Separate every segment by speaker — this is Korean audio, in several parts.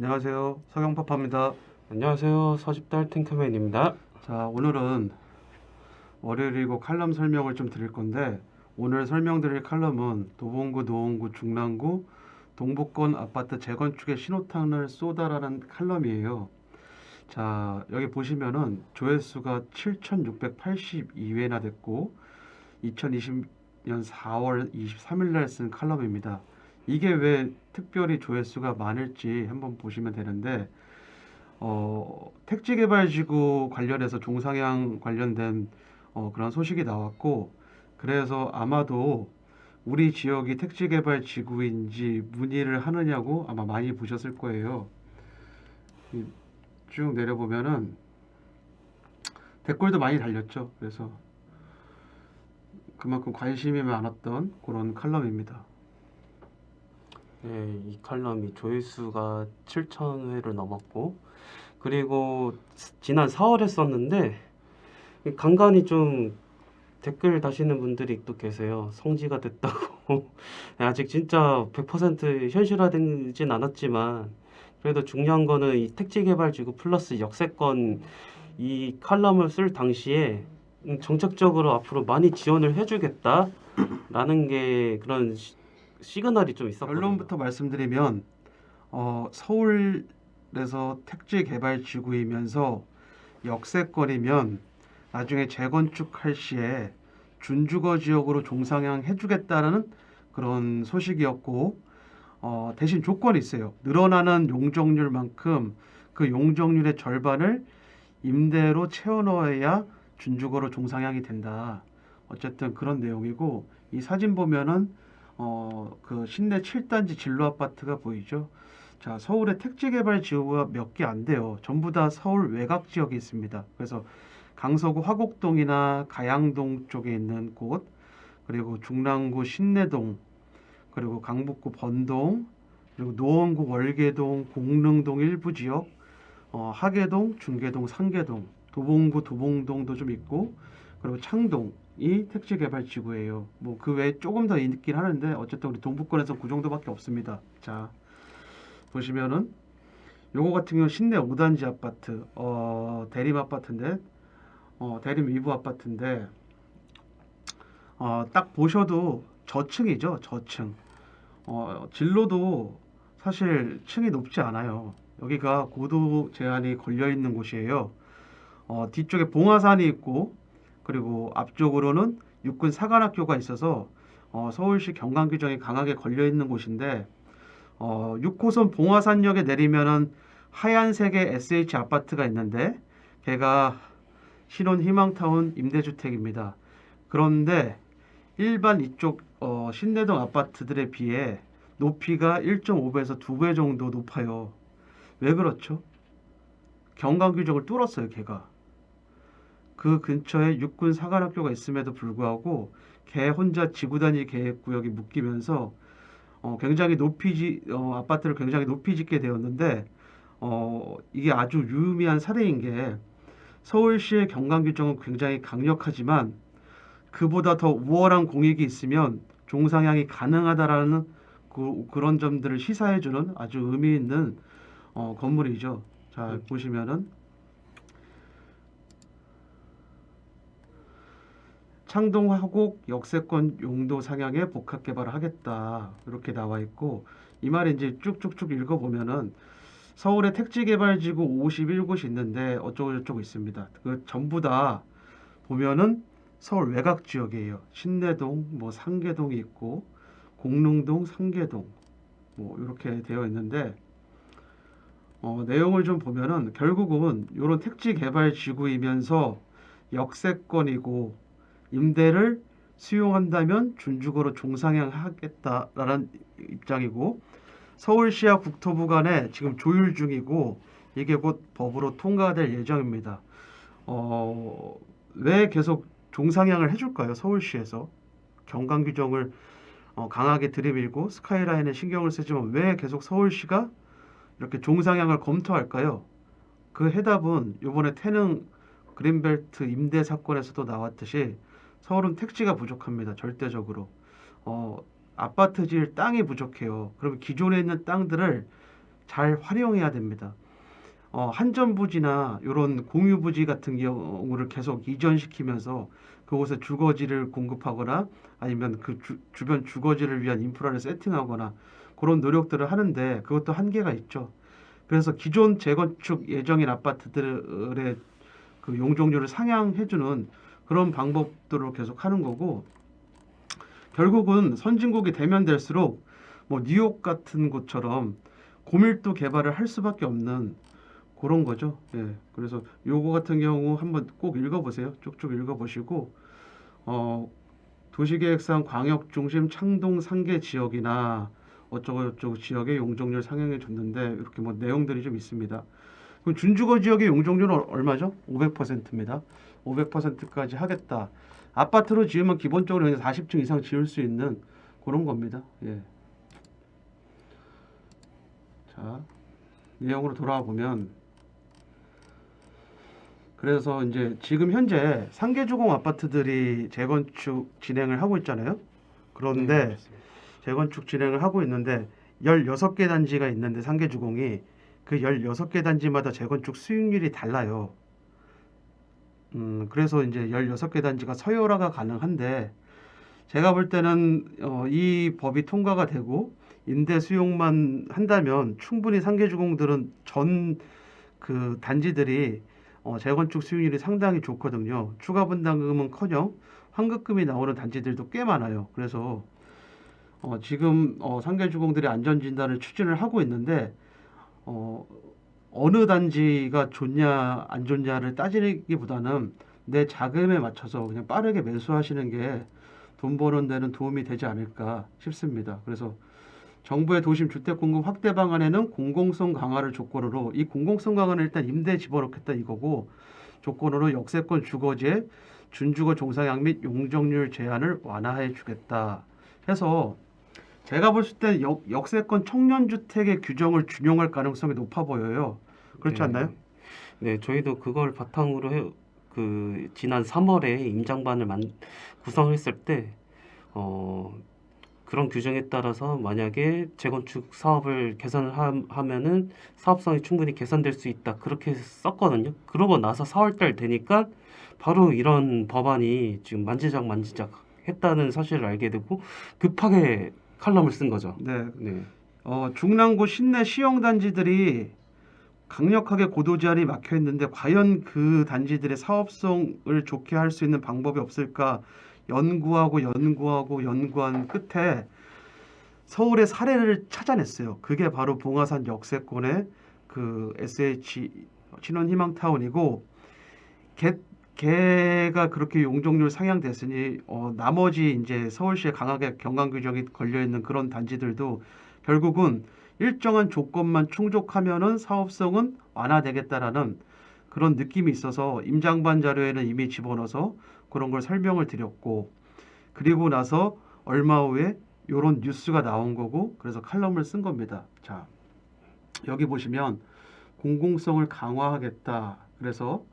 Speaker 1: 안녕하세요. 서경파파입니다.
Speaker 2: 안녕하세요. 서집달 탱크맨입니다.
Speaker 1: 자, 오늘은 월요일이고 칼럼 설명을 좀 드릴 건데 오늘 설명드릴 칼럼은 도봉구, 노원구, 중랑구 동북권 아파트 재건축의 신호탄을 쏘다라는 칼럼이에요. 자, 여기 보시면은 조회수가 7,682회나 됐고 2020년 4월 23일 날 쓴 칼럼입니다. 이게 왜 특별히 조회수가 많을지 한번 보시면 되는데 어, 택지개발지구 관련해서 종상향 관련된 어, 그런 소식이 나왔고 그래서 아마도 우리 지역이 택지개발지구인지 문의를 하느냐고 아마 많이 보셨을 거예요. 이쭉 내려보면은 댓글도 많이 달렸죠. 그래서 그만큼 관심이 많았던 그런 칼럼입니다.
Speaker 2: 네, 이 칼럼이 조회수가 7,000회를 넘었고 그리고 지난 4월에 썼는데 간간히 좀 댓글 다시는 분들이 또 계세요. 성지가 됐다고. 아직 진짜 100% 현실화되진 않았지만 그래도 중요한 거는 이 택지 개발 지구 플러스 역세권 이 칼럼을 쓸 당시에 음, 정책적으로 앞으로 많이 지원을 해주겠다라는 게 그런 시, 시그널이 좀 있었거든요.
Speaker 1: 결론부터 말씀드리면 어, 서울에서 택지 개발 지구이면서 역세권이면 나중에 재건축할 시에 준주거 지역으로 종상향 해주겠다는 그런 소식이었고 어, 대신 조건이 있어요. 늘어나는 용적률만큼 그 용적률의 절반을 임대로 채워 넣어야 준주거로 종상향이 된다. 어쨌든 그런 내용이고 이 사진 보면은 어, 그 신내 7단지 진로 아파트가 보이죠. 자, 서울의 택지 개발 지구가 몇 개 안 돼요. 전부 다 서울 외곽 지역에 있습니다. 그래서 강서구 화곡동이나 가양동 쪽에 있는 곳, 그리고 중랑구 신내동, 그리고 강북구 번동, 그리고 노원구 월계동, 공릉동 일부 지역, 어, 하계동, 중계동, 상계동, 도봉구 도봉동도 좀 있고, 그리고 창동 이 택지 개발 지구예요. 뭐 그 외에 조금 더 있긴 하는데 어쨌든 우리 동북권에서 그 정도밖에 없습니다. 자 보시면은 요거 같은 경우 신내 5단지 아파트, 어, 대림 아파트인데, 어, 대림 위브 아파트인데, 어, 딱 보셔도 저층이죠, 저층. 어, 진로도 사실 층이 높지 않아요. 여기가 고도 제한이 걸려 있는 곳이에요. 어, 뒤쪽에 봉화산이 있고, 그리고 앞쪽으로는 육군 사관학교가 있어서 어, 서울시 경관 규정이 강하게 걸려 있는 곳인데, 어, 6호선 봉화산역에 내리면은 하얀색의 SH 아파트가 있는데, 걔가 신혼 희망타운 임대주택입니다. 그런데 일반 이쪽 어, 신내동 아파트들에 비해 높이가 1.5배에서 2배 정도 높아요. 왜 그렇죠? 경관 규정을 뚫었어요, 걔가. 그 근처에 육군 사관학교가 있음에도 불구하고 걔 혼자 지구단위 계획구역이 묶이면서 어, 굉장히 높이 지, 어, 아파트를 굉장히 높이 짓게 되었는데 어, 이게 아주 유의미한 사례인 게 서울시의 경관 규정은 굉장히 강력하지만 그보다 더 우월한 공익이 있으면 종상향이 가능하다라는 그, 그런 점들을 시사해주는 아주 의미 있는 어, 건물이죠. 자
Speaker 2: 음.
Speaker 1: 보시면은 창동 화곡 역세권 용도 상향에 복합 개발을 하겠다 이렇게 나와 있고 이 말이 이제 쭉쭉쭉 읽어보면은 서울에 택지 개발 지구 51곳이 있는데 어쩌고 저쩌고 있습니다. 그 전부 다 보면은 서울 외곽 지역이에요. 신내동, 뭐 상계동이 있고 공릉동, 상계동 뭐 이렇게 되어 있는데 어, 내용을 좀 보면은 결국은 이런 택지 개발 지구이면서 역세권이고 임대를 수용한다면 준주거로 종상향하겠다라는 입장이고 서울시와 국토부 간에 지금 조율 중이고 이게 곧 법으로 통과될 예정입니다. 어, 왜 계속 종상향을 해줄까요? 서울시에서 경관 규정을 어, 강하게 들이밀고 스카이라인에 신경을 쓰지만 왜 계속 서울시가 이렇게 종상향을 검토할까요? 그 해답은 이번에 태릉 그린벨트 임대 사건에서도 나왔듯이 서울은 택지가 부족합니다. 절대적으로. 어, 아파트 지을 땅이 부족해요. 그러면 기존에 있는 땅들을 잘 활용해야 됩니다. 어, 한전부지나 이런 공유부지 같은 경우를 계속 이전시키면서 그곳에 주거지를 공급하거나 아니면 그 주, 주변 주거지를 위한 인프라를 세팅하거나 그런 노력들을 하는데 그것도 한계가 있죠. 그래서 기존 재건축 예정인 아파트들의 그 용적률을 상향해주는 그런 방법들을 계속 하는 거고 결국은 선진국이 되면 될수록 뭐 뉴욕 같은 곳처럼 고밀도 개발을 할 수밖에 없는 그런 거죠. 예. 그래서 요거 같은 경우 한번 꼭 읽어보세요. 쭉쭉 읽어보시고 어, 도시계획상 광역 중심 창동 상계 지역이나 어쩌고 저쩌고 지역의 용적률 상향해 줬는데 이렇게 뭐 내용들이 좀 있습니다. 그럼 준주거 지역의 용적률은 얼- 얼마죠? 500%입니다. 500%까지 하겠다. 아파트로 지으면 기본적으로 그냥 40층 이상 지을 수 있는 그런 겁니다. 예. 자, 내용으로 돌아와 보면 그래서 이제 지금 현재 상계주공 아파트들이 재건축 진행을 하고 있잖아요. 그런데
Speaker 2: 네.
Speaker 1: 재건축 진행을 하고 있는데 16개 단지가 있는데 상계주공이 그 16개 단지마다 재건축 수익률이 달라요. 음, 그래서 이제 16개 단지가 서열화가 가능한데 제가 볼 때는 어, 이 법이 통과가 되고 임대 수용만 한다면 충분히 상계주공들은 전 그 단지들이 어, 재건축 수익률이 상당히 좋거든요. 추가 분담금은커녕 환급금이 나오는 단지들도 꽤 많아요. 그래서 어, 지금 어, 상계주공들이 안전진단을 추진을 하고 있는데 어, 어느 단지가 좋냐 안 좋냐를 따지기보다는 내 자금에 맞춰서 그냥 빠르게 매수하시는 게 돈 버는 데는 도움이 되지 않을까 싶습니다. 그래서 정부의 도심 주택 공급 확대 방안에는 공공성 강화를 조건으로 이 공공성 강화는 일단 임대 집어넣겠다 이거고 조건으로 역세권 주거지에 준주거 종사양 및 용적률 제한을 완화해 주겠다 해서 제가 봤을 때 역, 역세권 청년주택의 규정을 준용할 가능성이 높아 보여요. 그렇지
Speaker 2: 네.
Speaker 1: 않나요?
Speaker 2: 네, 저희도 그걸 바탕으로 해, 그 지난 3월에 임장반을 만, 구성했을 때 어, 그런 규정에 따라서 만약에 재건축 사업을 개선을 함- 하면은 사업성이 충분히 개선될 수 있다 그렇게 썼거든요. 그러고 나서 4월달 되니까 바로 이런 법안이 지금 만지작 만지작 했다는 사실을 알게 되고 급하게 칼럼을 쓴 거죠.
Speaker 1: 네.
Speaker 2: 네,
Speaker 1: 어, 중랑구 신내 시형 단지들이 강력하게 고도 제한이 막혀 있는데 과연 그 단지들의 사업성을 좋게 할 수 있는 방법이 없을까 연구하고 연구하고 연구한 끝에 서울의 사례를 찾아냈어요. 그게 바로 봉화산 역세권의 그 SH 신혼희망타운이고 개, 개가 그렇게 용적률 상향됐으니 어, 나머지 이제 서울시에 강하게 경감 규정이 걸려 있는 그런 단지들도 결국은 일정한 조건만 충족하면은 사업성은 완화되겠다라는 그런 느낌이 있어서 임장반 자료에는 이미 집어넣어서 그런 걸 설명을 드렸고 그리고 나서 얼마 후에 이런 뉴스가 나온 거고 그래서 칼럼을 쓴 겁니다. 자 여기 보시면 공공성을 강화하겠다. 그래서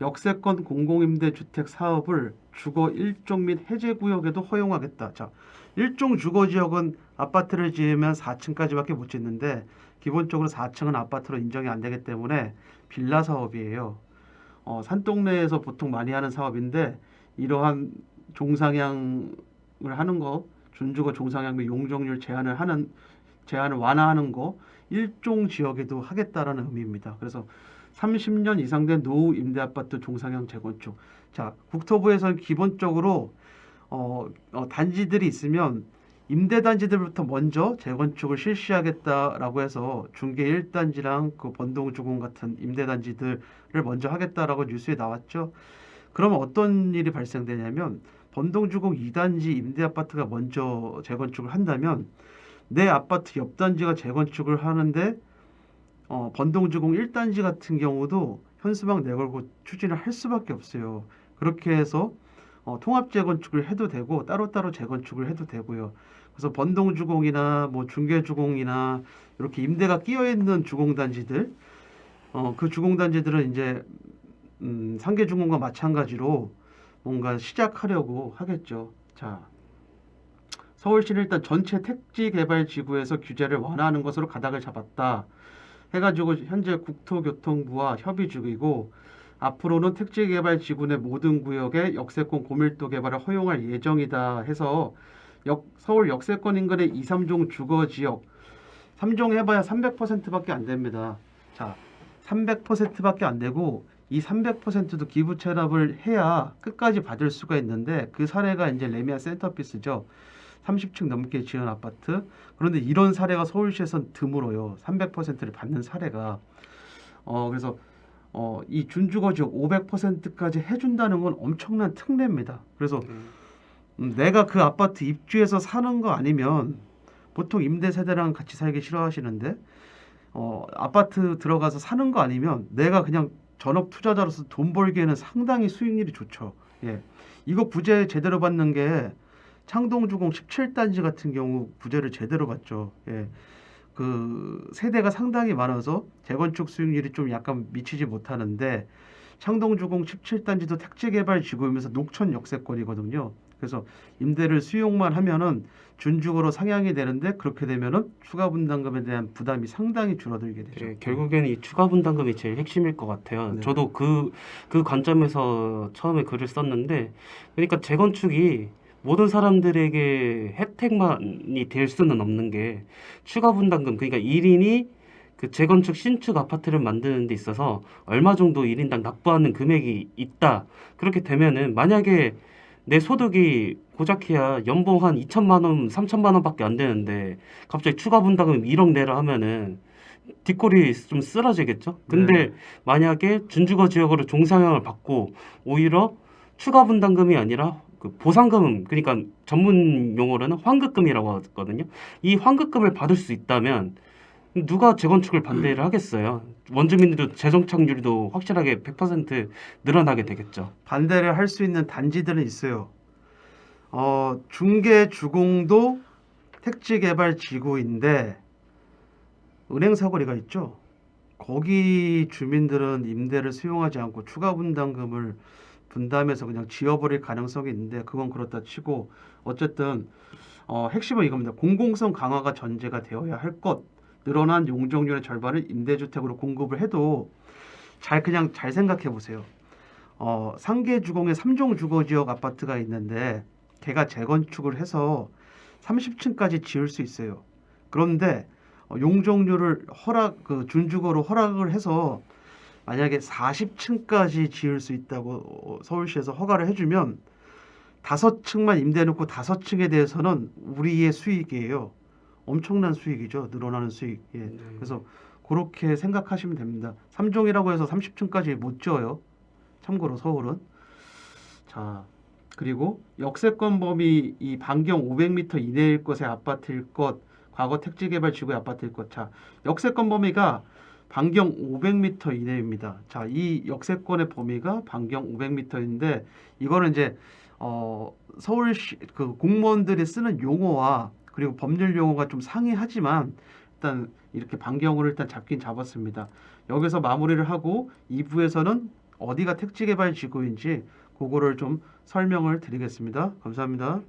Speaker 1: 역세권 공공임대주택 사업을 주거 일종 및 해제 구역에도 허용하겠다. 자, 일종 주거 지역은 아파트를 지으면 4층까지밖에 못 짓는데 기본적으로 4층은 아파트로 인정이 안 되기 때문에 빌라 사업이에요. 어, 산동네에서 보통 많이 하는 사업인데 이러한 종상향을 하는 거, 준주거 종상향 및 용적률 제한을 하는 제한을 완화하는 거 일종 지역에도 하겠다라는 의미입니다. 그래서 30년 이상 된 노후 임대 아파트 종상향 재건축. 자, 국토부에서는 기본적으로 어, 어, 단지들이 있으면 임대 단지들부터 먼저 재건축을 실시하겠다라고 해서 중계 1단지랑 그 번동주공 같은 임대 단지들을 먼저 하겠다라고 뉴스에 나왔죠. 그러면 어떤 일이 발생되냐면 번동주공 2단지 임대 아파트가 먼저 재건축을 한다면 내 아파트 옆 단지가 재건축을 하는데 어, 번동주공 1단지 같은 경우도 현수막 내걸고 추진을 할 수밖에 없어요. 그렇게 해서 어, 통합 재건축을 해도 되고 따로따로 재건축을 해도 되고요. 그래서 번동주공이나 뭐 중계주공이나 이렇게 임대가 끼어 있는 주공단지들, 어, 그 주공단지들은 이제 음, 상계주공과 마찬가지로 뭔가 시작하려고 하겠죠. 자, 서울시는 일단 전체 택지 개발 지구에서 규제를 완화하는 것으로 가닥을 잡았다. 해가지고 현재 국토교통부와 협의 중이고 앞으로는 택지개발지구 내 모든 구역에 역세권 고밀도 개발을 허용할 예정이다 해서 역- 서울 역세권 인근의 2, 3종 주거지역 3종 해봐야 300%밖에 안 됩니다. 자, 300%밖에 안 되고 이 300%도 기부 체납을 해야 끝까지 받을 수가 있는데 그 사례가 이제 레미안 센터피스죠. 30층 넘게 지은 아파트. 그런데 이런 사례가 서울시에선 드물어요. 300%를 받는 사례가. 어, 그래서 어, 이 준주거 지역 500%까지 해준다는 건 엄청난 특례입니다. 그래서 음, 내가 그 아파트 입주해서 사는 거 아니면 보통 임대 세대랑 같이 살기 싫어하시는데 어, 아파트 들어가서 사는 거 아니면 내가 그냥 전업 투자자로서 돈 벌기에는 상당히 수익률이 좋죠. 예. 이거 부재 제대로 받는 게 창동주공 17단지 같은 경우 부재를 제대로 받죠. 예. 그 세대가 상당히 많아서 재건축 수익률이 좀 약간 미치지 못하는데 창동주공 17단지도 택지개발 지구이면서 녹천 역세권이거든요. 그래서 임대를 수용만 하면은 준주거로 상향이 되는데 그렇게 되면은 추가 분담금에 대한 부담이 상당히 줄어들게 되죠.
Speaker 2: 네, 결국에는 이 추가 분담금이 제일 핵심일 것 같아요.
Speaker 1: 네.
Speaker 2: 저도 그, 그 관점에서 처음에 글을 썼는데, 그러니까 재건축이 모든 사람들에게 혜택만이 될 수는 없는 게 추가 분담금, 그러니까 1인이 그 재건축 신축 아파트를 만드는 데 있어서 얼마 정도 1인당 납부하는 금액이 있다. 그렇게 되면은 만약에 내 소득이 고작해야 연봉 한 2천만 원, 3천만 원밖에 안 되는데 갑자기 추가 분담금 1억 내라 하면은 뒷골이 좀 쓰러지겠죠. 근데
Speaker 1: 네.
Speaker 2: 만약에 준주거 지역으로 종상향을 받고 오히려 추가 분담금이 아니라 그 보상금 그러니까 전문 용어로는 환급금이라고 하거든요. 이 환급금을 받을 수 있다면 누가 재건축을 반대를 하겠어요. 원주민들도 재정착률도 확실하게 100% 늘어나게 되겠죠.
Speaker 1: 반대를 할 수 있는 단지들은 있어요. 어, 중계 주공도 택지 개발 지구인데 은행 사거리가 있죠. 거기 주민들은 임대를 수용하지 않고 추가 분담금을 분담해서 그냥 지어버릴 가능성이 있는데 그건 그렇다 치고 어쨌든 어, 핵심은 이겁니다. 공공성 강화가 전제가 되어야 할 것. 늘어난 용적률의 절반을 임대주택으로 공급을 해도 잘 그냥 잘 생각해 보세요. 어, 상계 주공에 3종 주거 지역 아파트가 있는데 걔가 재건축을 해서 30층까지 지을 수 있어요. 그런데 어, 용적률을 허락 그 준주거로 허락을 해서 만약에 40층까지 지을 수 있다고 어, 서울시에서 허가를 해주면 다섯 층만 임대 놓고 다섯 층에 대해서는 우리의 수익이에요. 엄청난 수익이죠. 늘어나는 수익. 예. 그래서 그렇게 생각하시면 됩니다. 3종이라고 해서 30층까지 못 지어요. 참고로 서울은. 자, 그리고 역세권 범위 이 반경 500m 이내일 것의 아파트일 것, 과거 택지개발 지구의 아파트일 것. 자, 역세권 범위가 반경 500m 이내입니다. 자, 이 역세권의 범위가 반경 500m인데 이거는 이제 어, 서울시 그 공무원들이 쓰는 용어와 그리고 법률 용어가 좀 상이하지만 일단 이렇게 반경을 일단 잡긴 잡았습니다. 여기서 마무리를 하고 2부에서는 어디가 택지개발 지구인지 그거를 좀 설명을 드리겠습니다. 감사합니다.